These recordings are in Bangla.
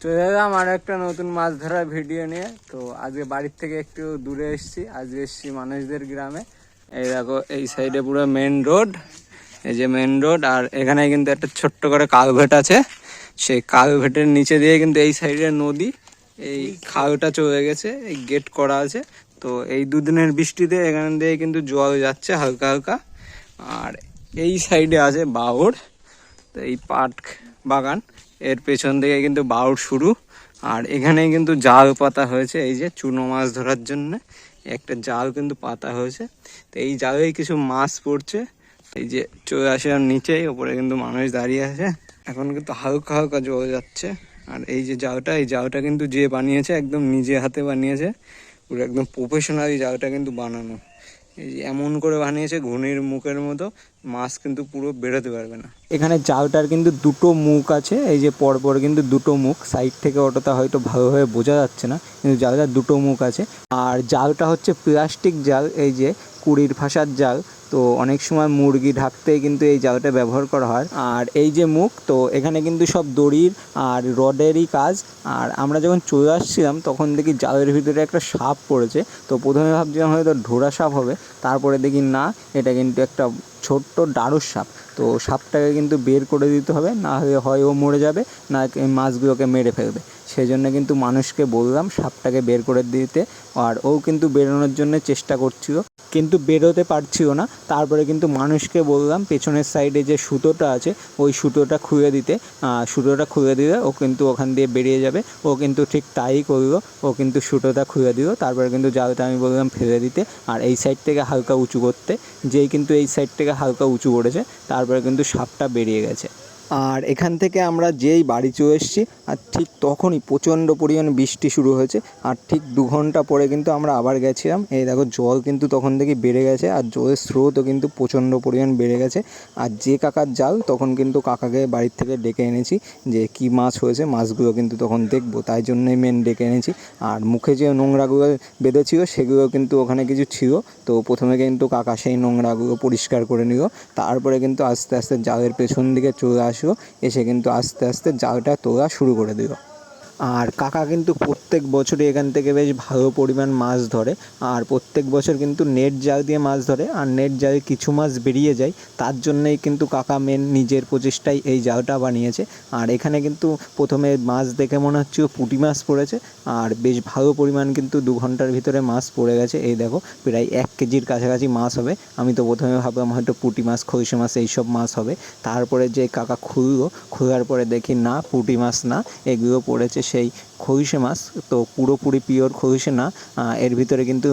চলে এলাম একটা নতুন মাছ ধরার ভিডিও নিয়ে। তো আজকে বাড়ির থেকে একটু দূরে এসেছি। আজকে এসেছি মানুষদের গ্রামে। এই দেখো, এই সাইডে পুরো মেন রোড এই যে মেন রোড আর এখানে কিন্তু একটা ছোট্ট করে কালভেট আছে। সেই কালভেটের নিচে দিয়ে কিন্তু এই সাইডে নদী, এই খালটা চলে গেছে, এই গেট করা আছে। তো এই দুদিনের বৃষ্টিতে এখান দিয়ে কিন্তু জল যাচ্ছে হালকা হালকা। আর এই সাইডে আছে বাউর তো এই পাট বাগান। এর পেছন থেকে কিন্তু বাউর শুরু। আর এখানে কিন্তু জাল পাতা হয়েছে, এই যে চুনো মাছ ধরার জন্য। একটা জাল কিন্তু পাতা হয়েছে। তো এই জালেই কিছু মাছ পড়ছে। এই যে চলে আসে আর নিচেই, ওপরে কিন্তু মানুষ দাঁড়িয়ে আছে। এখন কিন্তু হালকা হালকা জল যাচ্ছে। আর এই যে জালটা, এই জালটা কিন্তু যে বানিয়েছে, একদম নিজে হাতে বানিয়েছে। পুরো একদম প্রফেশনালি জায়গাটা কিন্তু বানানো। এমন করে বানিয়েছে ঘুনির মুখের মতো মাছ কিন্তু পুরো বেরোতে পারবে না। এখানে জালটার কিন্তু দুটো মুখ আছে, এই যে পরপর কিন্তু দুটো মুখ। সাইড থেকে অতটা হয়তো ভালোভাবে বোঝা যাচ্ছে না, কিন্তু জালটার দুটো মুখ আছে। আর জালটা হচ্ছে প্লাস্টিক জাল, এই যে কুড়ির ফাঁসার জাল। তো অনেক সময় মুরগি ঢাকতে কিন্তু এই জালটা ব্যবহার করা হয়। আর এই যে মুখ, তো এখানে কিন্তু সব দড়ির আর রডেরই কাজ। আর আমরা যখন চলে আসছিলাম, তখন দেখি জালের ভিতরে একটা সাপ পড়েছে। তো প্রথমে ভাবছিলাম হয়তো ঢোড়া সাপ হবে, তারপরে দেখি না, এটা কিন্তু একটা ছোট্ট ডাড়ুর সাপ। তো সাপটাকে কিন্তু বের করে দিতে হবে, না হয় ও মরে যাবে, না মাছগুলোকে মেরে ফেলবে। সেই জন্য কিন্তু মানুষকে বললাম সাপটাকে বের করে দিতে, আর ও কিন্তু বেরোনোর জন্য চেষ্টা করছিল। কিন্তু বেরোতে পারছিল না। তারপরে কিন্তু মানুষকে বললাম, পেছনের সাইডে যে সুতোটা আছে, ওই সুতোটা খুলে দিতে। সুতোটা খুলে দিলে ও কিন্তু ওখান দিয়ে বেরিয়ে যাবে। ও কিন্তু ঠিক তাই করল। ও কিন্তু সুতোটা খুলে দিল। তারপরে কিন্তু জালটা আমি বললাম ফেলে দিতে। আর এই সাইড থেকে হালকা উঁচু করতে। যেই কিন্তু এই সাইড থেকে হালকা উঁচু করেছে, তারপরে কিন্তু সাপটা বেরিয়ে গেছে। আর এখান থেকে আমরা যেই বাড়ি চলে এসেছি, আর ঠিক তখনই প্রচণ্ড পরিমাণে বৃষ্টি শুরু হয়েছে, আর ঠিক দু ঘণ্টা পরে কিন্তু আমরা আবার গেছিলাম। এই দেখো, জল কিন্তু তখন থেকে বেড়ে গেছে, আর জলের স্রোতও কিন্তু প্রচণ্ড পরিমাণ বেড়ে গেছে। আর যে কাকার জাল, তখন কিন্তু কাকাকে বাড়ির থেকে ডেকে এনেছি যে কি মাছ হয়েছে, মাছগুলো কিন্তু তখন দেখব। তাই জন্যই মেন ডেকে এনেছি। আর মুখে যে নোংরাগুলো বেঁধেছিল, সেগুলো কিন্তু ওখানে কিছু ছিল। তো প্রথমে কিন্তু কাকা সেই নোংরাগুলো পরিষ্কার করে নিল। তারপরে কিন্তু আস্তে আস্তে জালের পেছন দিকে চলে আসলো। এসে কিন্তু আস্তে আস্তে জালটা তোলা শুরু করে দিল। আর কাকা কিন্তু প্রত্যেক বছরই এখান থেকে বেশ ভালো পরিমাণ মাছ ধরে। আর প্রত্যেক বছর কিন্তু নেট জাল দিয়ে মাছ ধরে, আর নেট জালে কিছু মাছ বেরিয়ে যায়। তার জন্যই কিন্তু কাকা মেন নিজের প্রচেষ্টায় এই জালটা বানিয়েছে। আর এখানে কিন্তু প্রথমে মাছ দেখে মনে হচ্ছে পুঁটি মাছ পড়েছে, আর বেশ ভালো পরিমাণ কিন্তু দু ঘণ্টার ভিতরে মাছ পড়ে গেছে। এই দেখো, প্রায় এক কেজির কাছাকাছি মাছ হবে। আমি তো প্রথমে ভাবলাম হয়তো পুঁটি মাছ, খৈশে মাছ, এইসব মাছ হবে। তারপরে যে কাকা খুললো, খোলার পরে দেখি না, পুঁটি মাছ না, এগুলো পড়েছে সেই খৈশে মাছ, তো পুরোপুরি পিওর খৈশে না এর ভিতরে কিন্তু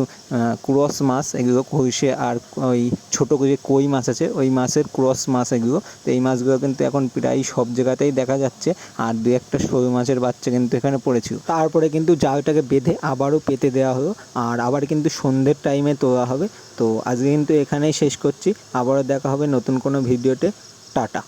ক্রস মাছ এগুলো খৈশে আর ওই ছোটো যে কই মাছ আছে, ওই মাছের ক্রস মাছ এগুলো, তো এই মাছগুলো কিন্তু এখন প্রায় সব জায়গাতেই দেখা যাচ্ছে। আর দু একটা শোল মাছের বাচ্চা কিন্তু এখানে পড়েছিল। তারপরে কিন্তু জালটাকে বেঁধে আবারও পেতে দেওয়া হলো, আর আবার কিন্তু সন্ধ্যের টাইমে তোলা হবে। তো আজকে কিন্তু এখানেই শেষ করছি। আবারও দেখা হবে নতুন কোনো ভিডিওতে। টাটা।